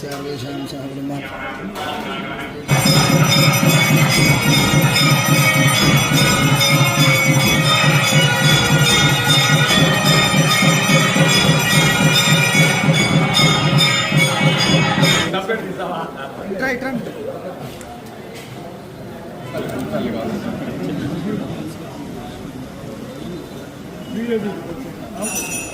सर्वेषां सह कुटुम्बान् ఇట్రా ఇట్రా हरिः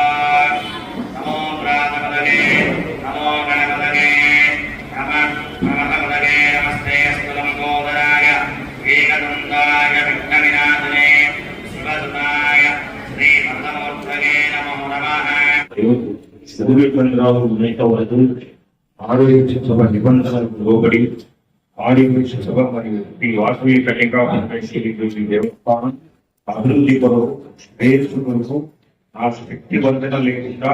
नमः చదువుకొనిరావు ఆరోగ్య సభ నిబంధనలకు లోబడి ఆరోగ్య సభ మరియు ఈ వాసవి దేవస్థానం అభివృద్ధి కొరకు శ్రేయస్సు కొరకు ఆ శక్తి బంధన లేకుండా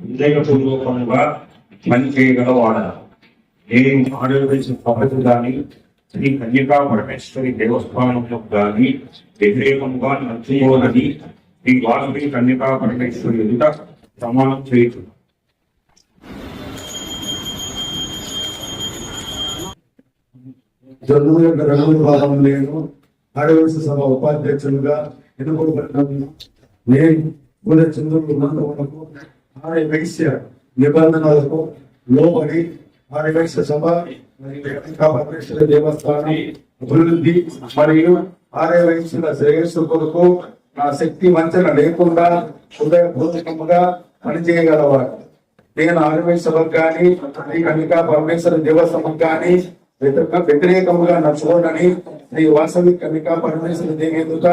హృదయపూర్వకంగా పనిచేయగలవాడ నేను ఆరోగ్య సభకు కానీ శ్రీ కన్యకా పరమేశ్వరి దేవస్థానంలో కానీ వ్యతిరేకంగా నచ్చుకోనని శ్రీ వాసవి కన్యకా పరమేశ్వరి ఎదుట ప్రమాణం చేయొచ్చు. జరుగు యొక్క రంగు భాగం నేను ఆడవలస సభ ఉపాధ్యక్షులుగా ఎన్నుకోబడినాను నేను కూడా చంద్రుడు ఉన్నంత వరకు ఆర్య వైశ్య నిబంధనలకు లోబడి ఆర్య వైశ్య సభ మరియు దేవస్థానం అభివృద్ధి మరియు ఆర్య వైశ్యుల శ్రేయస్సు కొరకు నా శక్తి వంచన లేకుండా హృదయపూర్వకముగా పనిచేయగలవాడు నేను ఆర్మీ సభకు కానీ శ్రీ కన్యకా పరమేశ్వర దేవసభకు కానీ వ్యతిరేకముగా నడుచుకోనని శ్రీ వాసవి కన్యకా పరమేశ్వర దేవి ఎదుట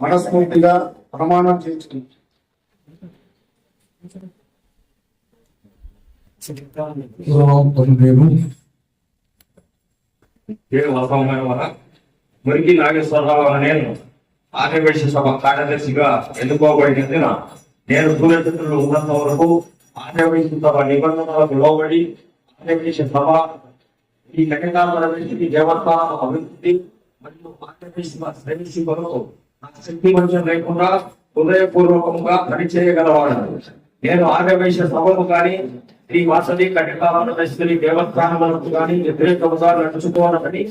మనస్ఫూర్తిగా ప్రమాణం చేయించుకుంది. మురికి నాగేశ్వరరావు అనే నేను ఆర్యవేశ సభ కార్యదర్శిగా ఎన్నుకోబడినందున నేను దూరచంద్రులు ఉన్నంత వరకు ఆర్యవేశ సభ నిబంధనలకు లోబడి ఆర్యవేశ సభ ఈ కన్యకాపరమేశ్వరి దేవస్థానం అభివృద్ధి మరియు ఆర్యవేశ శ్రేణి కొరకు నా శక్తి వంచన లేకుండా హృదయపూర్వకంగా పనిచేయగలవాడు. నేను ఆర్యవేశ సభకు కానీ శ్రీ వాసవి కన్యకాపరమేశ్వరి దేవస్థానములకు కానీ వ్యతిరేకముగా నడుచుకోవాలని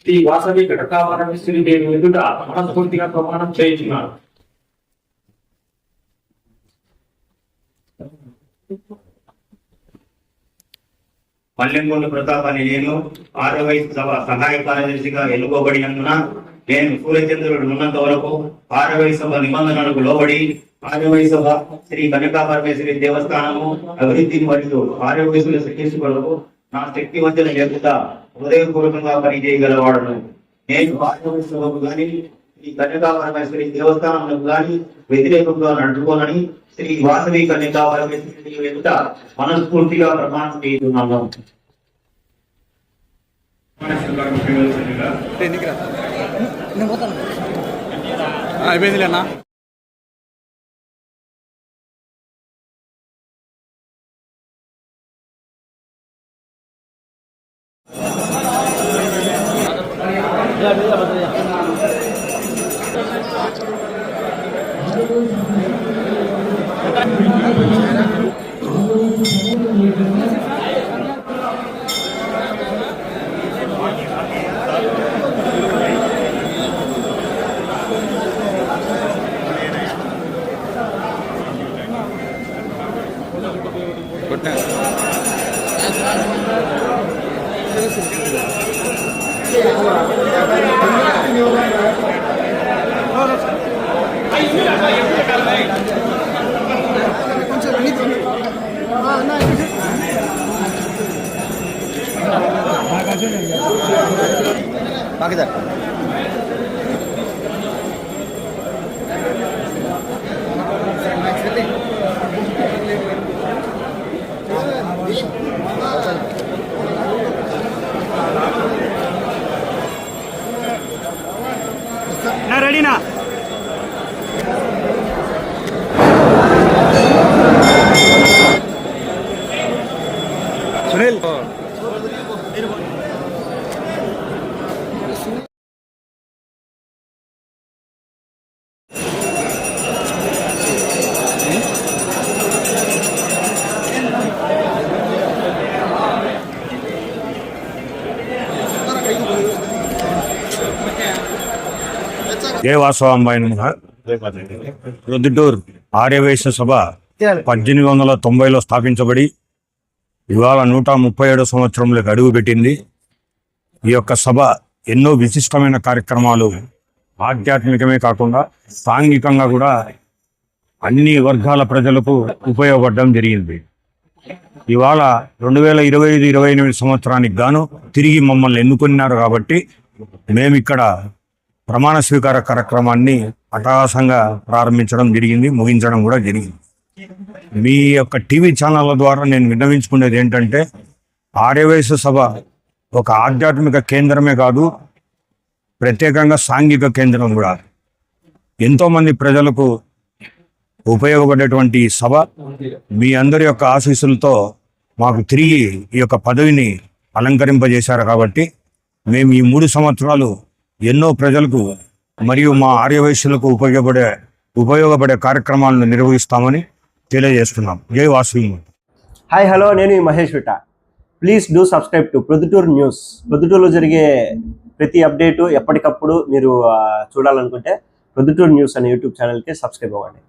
శ్రీ వాసవి కటకాపరమేశ్వరి దేవి ఎదుట మనస్ఫూర్తిగా ప్రమాణం చేయించున్నాను. మల్లెంగొండ ప్రతాప్ అనే నేను ఆరో వయసు సభ సహాయ కార్యదర్శిగా ఎన్నుకోబడినందున నేను సూర్యచంద్రుడు ఉన్నంత వరకు ఆరో వయసు సభ నిబంధనలకు లోబడి ఆరో వయసు సభ శ్రీ కనకా పరమేశ్వరి దేవస్థానము అభివృద్ధిని మరియు ఆరో వయసుల శ్రేయస్సు నా శక్తి వంచన లేకుండా హృదయపూర్వకంగా పనిచేయగలవాడను. నేను ఆరో వయసు సభకు గాని శ్రీ కన్యకా దేవస్థానంలో గాని వ్యతిరేకంగా నడుచుకోనని శ్రీ వాసవి కన్యకా పరమేశ్వరి ఎదుట మనస్ఫూర్తిగా ప్రమాణం చేస్తున్నాను ఎన్నికరా నేను పోతాను అయిపోయిందిలే అన్న કરડીના దేవాసవాంబాయి రొద్దుటూరు ఆర్యవేశ సభ పద్దెనిమిది వందల తొంభైలో స్థాపించబడి ఇవాళ నూట ముప్పై ఏడో సంవత్సరంలోకి అడుగుపెట్టింది ఈ యొక్క సభ ఎన్నో విశిష్టమైన కార్యక్రమాలు ఆధ్యాత్మికమే కాకుండా సాంఘికంగా కూడా అన్ని వర్గాల ప్రజలకు ఉపయోగపడడం జరిగింది. ఇవాళ రెండు వేల ఇరవై ఐదు ఇరవై ఎనిమిది సంవత్సరానికి గాను తిరిగి మమ్మల్ని ఎన్నుకున్నారు కాబట్టి మేము ఇక్కడ ప్రమాణ స్వీకార కార్యక్రమాన్ని అట్టహాసంగా ప్రారంభించడం జరిగింది ముగించడం కూడా జరిగింది. మీ యొక్క టీవీ ఛానళ్ళ ద్వారా నేను విన్నవించుకునేది ఏంటంటే ఆర్యవయసు సభ ఒక ఆధ్యాత్మిక కేంద్రమే కాదు ప్రత్యేకంగా సాంఘిక కేంద్రం కూడా. ఎంతోమంది ప్రజలకు ఉపయోగపడేటువంటి సభ మీ అందరి యొక్క ఆశీస్సులతో మాకు తిరిగి ఈ యొక్క పదవిని అలంకరింపజేశారు కాబట్టి మేము ఈ మూడు సంవత్సరాలు ఎన్నో ప్రజలకు మరియు మా ఆర్యవైశ్యులకు ఉపయోగపడే ఉపయోగపడే కార్యక్రమాలను నిర్వహిస్తామని తెలియజేస్తున్నాం. జై వాసు హాయ్ హలో నేను ఈ Mahesh విట. Please do subscribe to Proddatur news ప్రొద్దుటూరులో జరిగే ప్రతి అప్డేటు ఎప్పటికప్పుడు మీరు చూడాలనుకుంటే ప్రొద్దుటూరు న్యూస్ అనే యూట్యూబ్ ఛానల్కి సబ్స్క్రైబ్ అవ్వండి.